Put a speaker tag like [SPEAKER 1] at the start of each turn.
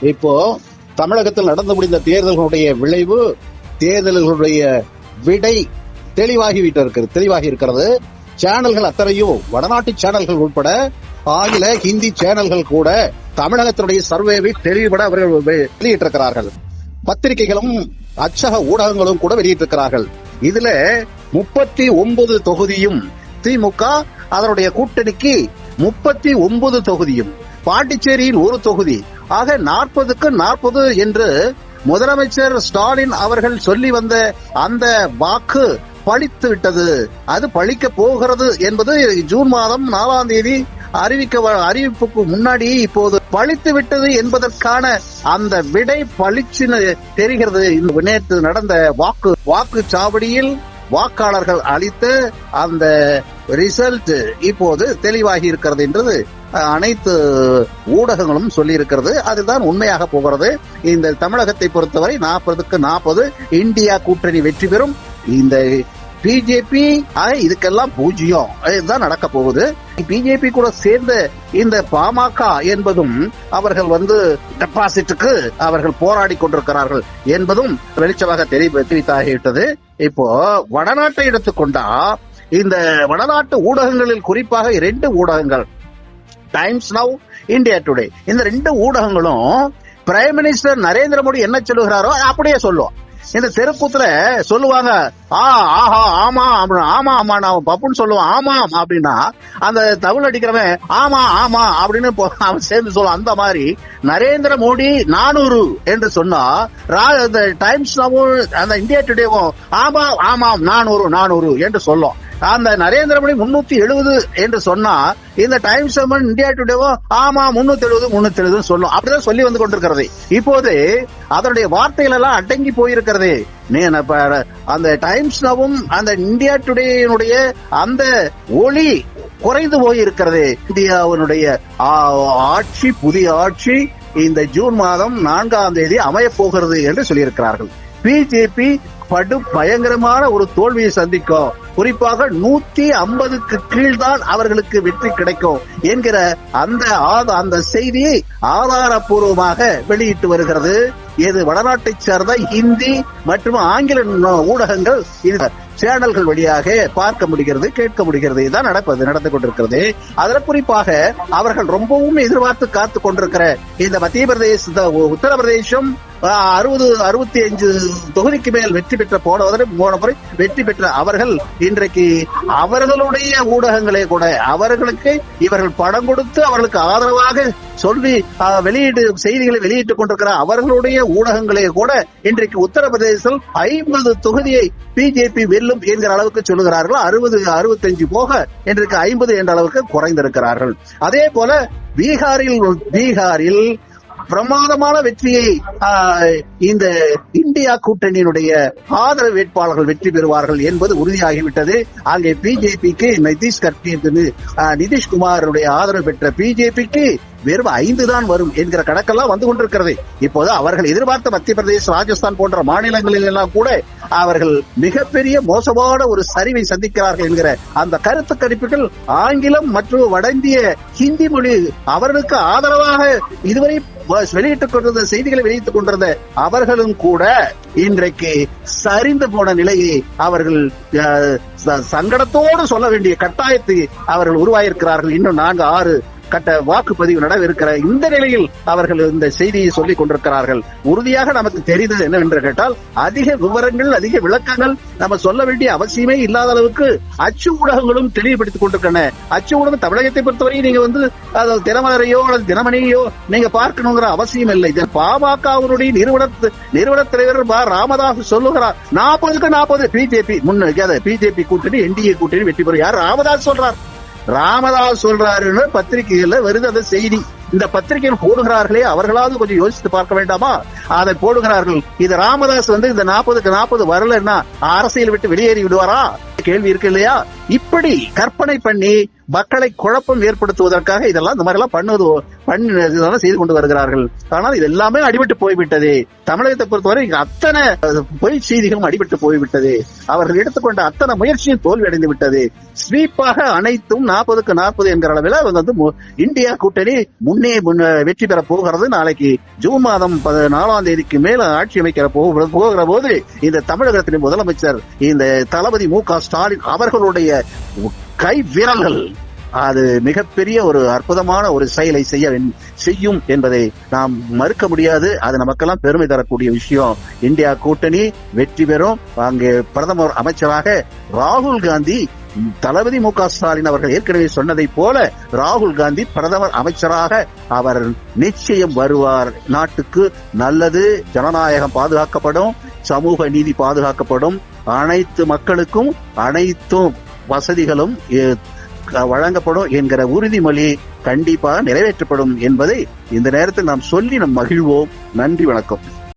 [SPEAKER 1] இப்போ தமிழகத்தில் நடந்து முடிந்த தேர்தல்களுடைய விளைவு தேர்தல்களுடைய விடை தெளிவாகி இருக்கிறது தெளிவாகி இருக்கிறது. சேனல்கள் அத்தனையும் வடநாட்டு சேனல்கள் உட்பட ஆங்கில ஹிந்தி சேனல்கள் கூட தமிழகத்தினுடைய சர்வேவை தெளிவுபட அவர்கள் வெளியிட்டிருக்கிறார்கள். பத்திரிகைகளும் அச்சக ஊடகங்களும் கூட வெளியிட்டிருக்கிறார்கள். இதுல முப்பத்தி ஒன்பது தொகுதியும் திமுக அதனுடைய கூட்டணிக்கு முப்பத்தி ஒன்பது தொகுதியும் பாண்டிச்சேரியின் ஒரு தொகுதி. ஆக நாற்பதுக்கு நாற்பது என்று முதலமைச்சர் ஸ்டாலின் அவர்கள் சொல்லி வந்த அந்த வாக்கு பழித்து விட்டது. அது பழிக்க போகிறது என்பது ஜூன் மாதம் நாலாம் தேதி அறிவிக்க அறிவிப்புக்கு முன்னாடி இப்போது பழித்து விட்டது என்பதற்கான அந்த விடை பளிச்சுன்னு தெரிகிறது. இந்த நேற்று நடந்த வாக்கு வாக்கு சாவடியில் வாக்காளர்கள் அளித்த அந்த ரிசல்ட் இப்போது தெளிவாகி இருக்கிறது என்றது அனைத்து ஊடகங்களும் சொல்லி இருக்கிறது அதுதான் உண்மையாக போகிறது. இந்த தமிழகத்தை பொறுத்தவரை நாற்பதுக்கு நாற்பது இந்தியா கூட்டணி வெற்றி பெறும். இந்த பிஜேபி இதுக்கெல்லாம் பூஜ்ஜியம். இதுதான் நடக்க போகுது. பிஜேபி கூட சேர்ந்த இந்த பாமக என்பதும் அவர்கள் வந்து டெபாசிட்டுக்கு அவர்கள் போராடி கொண்டிருக்கிறார்கள் என்பதும் வெளிச்சமாக தெரிவித்தாகிவிட்டது இப்போ வடநாட்டை எடுத்துக்கொண்டா இந்த வடநாட்டு ஊடகங்களில் குறிப்பாக இரண்டு ஊடகங்கள் டைம்ஸ் நவ் இந்தியா டுடே இந்த ரெண்டு ஊடகங்களும் பிரைம் மினிஸ்டர் நரேந்திர மோடி என்ன சொல்லுகிறாரோ அப்படியே சொல்லுவோம் இந்த தெருக்கூத்துல சொல்லுவாங்க ஆ ஆஹா ஆமா ஆமா ஆமா நான் பப்புன்னு சொல்லுவான் ஆமாம் அப்படின்னா அந்த தமிழ் அடிக்கிறவன் ஆமா ஆமா அப்படின்னு அவன் சேர்ந்து சொல்லுவான். அந்த மாதிரி நரேந்திர மோடி நானூறு என்று சொன்னா டைம்ஸ் அந்த இந்தியா டுடேவும் ஆமா ஆமாம் நானூறு நானூறு என்று சொல்லும். அந்த நரேந்திர மோடி முன்னூத்தி எழுபது என்று சொன்னா இந்த டைம்ஸ் இந்தியா டுடேவோ ஆமா முன்னூத்தி எழுபது முன்னூத்தி எழுபது சொல்லும். அப்படிதான் சொல்லி வந்து கொண்டிருக்கிறது. இப்போது அதனுடைய வார்த்தைகள் எல்லாம் அடங்கி போயிருக்கிறது. அந்த டைம்ஸ் நவும் அந்த இந்தியா டுடேனுடைய அந்த ஒளி குறைந்து போயிருக்கிறது. இந்தியாவினுடைய ஆட்சி புதிய ஆட்சி இந்த ஜூன் மாதம் நான்காம் தேதி அமைய போகிறது என்று சொல்லியிருக்கிறார்கள். பிஜேபி படு பயங்கரமான ஒரு தோல்வியை சந்திக்கும். குறிப்பாக நூத்தி ஐம்பதுக்கு கீழ்தான் அவர்களுக்கு வெற்றி கிடைக்கும் என்கிற அந்த அந்த செய்தியை ஆதாரபூர்வமாக வெளியிட்டு வருகிறது. இது வடநாட்டை சேர்ந்த ஹிந்தி மற்றும் ஆங்கில ஊடகங்கள் சேனல்கள் வழியாக பார்க்க முடிகிறது கேட்க முடிகிறது. இதுதான் நடப்பது நடந்து கொண்டிருக்கிறது. அதில் குறிப்பாக அவர்கள் ரொம்பவும் எதிர்பார்த்து காத்து கொண்டிருக்கிற இந்த மத்திய பிரதேச உத்தரப்பிரதேசம் அறுபது அறுபத்தி அஞ்சு தொகுதிக்கு மேல் வெற்றி பெற்ற போன போன முறை வெற்றி பெற்ற அவர்கள் இன்றைக்கு அவர்களுடைய ஊடகங்களே கூட அவர்களுக்கு இவர்கள் படம் கொடுத்து அவர்களுக்கு ஆதரவாக சொல்லி வெளியீடு செய்திகளை வெளியிட்டுக் கொண்டிருக்கிற அவர்களுடைய ஊடகங்களே கூட இன்றைக்கு உத்தரப்பிரதேசத்தில் ஐம்பது தொகுதியை பிஜேபி வெல்லும் என்கிற அளவுக்கு சொல்லுகிறார்கள். அறுபது அறுபத்தஞ்சு போக இன்றைக்கு ஐம்பது என்ற அளவுக்கு குறைந்திருக்கிறார்கள். அதே போல பீகாரில் பீகாரில் பிரமாதமான வெற்றியை இந்த இந்தியா கூட்டணியினுடைய ஆதரவு வேட்பாளர்கள் வெற்றி பெறுவார்கள் என்பது உறுதியாகிவிட்டது. அங்கே பிஜேபிக்கு நிதிஷ் கட்கி நிதிஷ்குமாருடைய ஆதரவு பெற்ற பிஜேபிக்கு வெறும் ஐந்து தான் வரும் என்கிற கணக்கெல்லாம் வந்து கொண்டிருக்கிறது. இப்போது அவர்கள் எதிர்பார்த்த மத்திய பிரதேச ராஜஸ்தான் போன்ற மாநிலங்களில் எல்லாம் கூட அவர்கள் மிகப்பெரிய மோசமான ஒரு சரிவை சந்திக்கிறார்கள் என்கிற அந்த கருத்து கணிப்புகள் ஆங்கிலம் மற்றும் வட இந்திய ஹிந்தி மொழி அவர்களுக்கு ஆதரவாக இதுவரை வெளியிட்டுக் கொண்டிருந்த செய்திகளை வெளியிட்டுக் கொண்டிருந்த அவர்களும் கூட இன்றைக்கு சரிந்து போன நிலையை அவர்கள் சங்கடத்தோடு சொல்ல வேண்டிய கட்டாயத்தை அவர்கள் உருவாயிருக்கிறார்கள். இன்னும் நான்கு ஆறு கட்ட வாக்குப்பதிவு நடவிருக்கிற இந்த நிலையில் அவர்கள் இந்த செய்தியை சொல்லிக் கொண்டிருக்கிறார்கள். உறுதியாக நமக்கு தெரிந்தது என்னவென்று கேட்டால் அதிக விவரங்கள் அதிக விளக்கங்கள் நம்ம சொல்ல வேண்டிய அவசியமே இல்லாத அளவுக்கு அச்சு ஊடகங்களும் தெளிவுபடுத்திக் கொண்டிருக்கின்றன. அச்சு ஊடகம் தமிழகத்தை பொறுத்தவரை நீங்க வந்து தினமலரையோ அல்லது தினமணியோ நீங்க பார்க்கணுங்கிற அவசியம் இல்லை. பாமகவுடைய நிறுவன நிறுவன தலைவர் பா. ராமதாஸ் சொல்லுகிறார் நாற்பதுக்கு நாற்பது. பிஜேபி முன்ன பிஜேபி கூட்டணி என்டிஏ கூட்டணி வெற்றி பெறும். யார்? ராமதாஸ் சொல்றார். ராமதாஸ் சொல்றாருன்னு பத்திரிகைகள்ல வருது அந்த செய்தி. இந்த பத்திரிகையில் போடுகிறார்களே அவர்களாவது கொஞ்சம் யோசித்து பார்க்க வேண்டாமா? அதை போடுகிறார்கள். இது ராமதாஸ் வந்து இந்த நாற்பதுக்கு நாற்பது வரலன்னா அரசியல் விட்டு வெளியேறி விடுவாரா? கேள்வி இருக்கு இல்லையா? இப்படி கற்பனை பண்ணி மக்களை குழப்பம் ஏற்படுத்துவதற்காக இதெல்லாம் இந்த மாதிரி எல்லாம் பண்ணுவது பண்ணி இதெல்லாம் செய்து கொண்டு வருகிறார்கள். ஆனால் இது எல்லாமே அடிபட்டு போய்விட்டது. தமிழகத்தை பொறுத்தவரை இங்க அத்தனை பொய் செய்திகளும் அடிபட்டு போய்விட்டது. அவர்கள் எடுத்துக்கொண்ட அத்தனை முயற்சியும் தோல்வி அடைந்து விட்டது. ஸ்வீப்பாக அனைத்தும் நாற்பதுக்கு நாற்பது என்கிற அளவில் வந்து மு- இந்தியா கூட்டணி முன்னே முன்னே வெற்றி பெற போகிறது. நாளைக்கு ஜூன் மாதம் நாலாம் தேதிக்கு மேல ஆட்சி அமைக்கிற போக- போகிற போது இந்த தமிழகத்தின் முதலமைச்சர் இந்த தளபதி மு க ஸ்டாலின் அவர்களுடைய கை விரல்கள் அது மிகப்பெரிய ஒரு அற்புதமான ஒரு செயலை செய்ய வேண்- செய்யும் என்பதை நாம் மறுக்க முடியாது. அது நமக்கெல்லாம் பெருமை தரக்கூடிய விஷயம். இந்தியா கூட்டணி வெற்றி பெறும். அங்கே பிரதமர் அமைச்சராக ராகுல் காந்தி தளபதி மு க ஸ்டாலின் அவர்கள் ஏற்கனவே சொன்னதைப் போல ராகுல் காந்தி பிரதமர் அமைச்சராக அவர் நிச்சயம் வருவார். நாட்டுக்கு நல்லது ஜனநாயகம் பாதுகாக்கப்படும் சமூக நீதி பாதுகாக்கப்படும். அனைத்து மக்களுக்கும் அனைத்தும் வசதிகளும் வழங்கப்படும் என்கிற உறுதிமொழி கண்டிப்பாக நிறைவேற்றப்படும் என்பதை இந்த நேரத்தில் நாம் சொல்லி நம் மகிழ்வோம். நன்றி வணக்கம்.